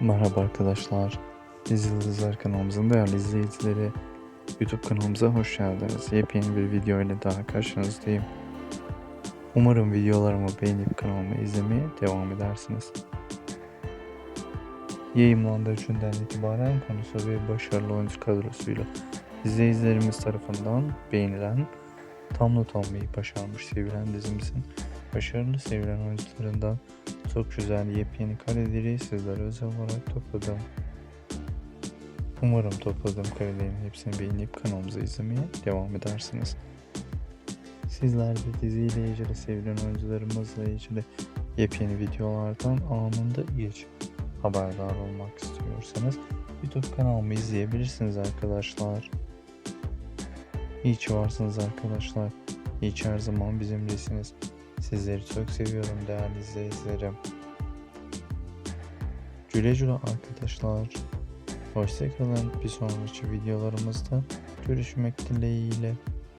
Merhaba arkadaşlar. Biz Yıldızlar kanalımızın değerli izleyicileri. YouTube kanalımıza hoş geldiniz. Yepyeni bir video ile daha karşınızdayım. Umarım videolarımı beğenip kanalımı izlemeye devam edersiniz. Yayınlandığı günden itibaren konusu ve başarılı oyuncu kadrosuyla izleyicilerimiz tarafından beğenilen, tam not almayı başarmış sevilen dizimizin başarılı sevilen oyuncularından çok güzel yepyeni kareleri sizlere özel olarak topladım. Umarım topladığım karelerin hepsini beğenip kanalımıza izlemeye devam edersiniz. Sizler de diziyle ilgili sevilen oyuncularımızla ilgili yepyeni videolardan anında ilk haberdar olmak istiyorsanız YouTube kanalımı izleyebilirsiniz arkadaşlar. İyi ki varsınız arkadaşlar. İyi ki her zaman bizimlesiniz. Sizleri çok seviyorum değerli izleyicilerim. Güle güle arkadaşlar. Hoşçakalın. Bir sonraki videolarımızda görüşmek dileğiyle.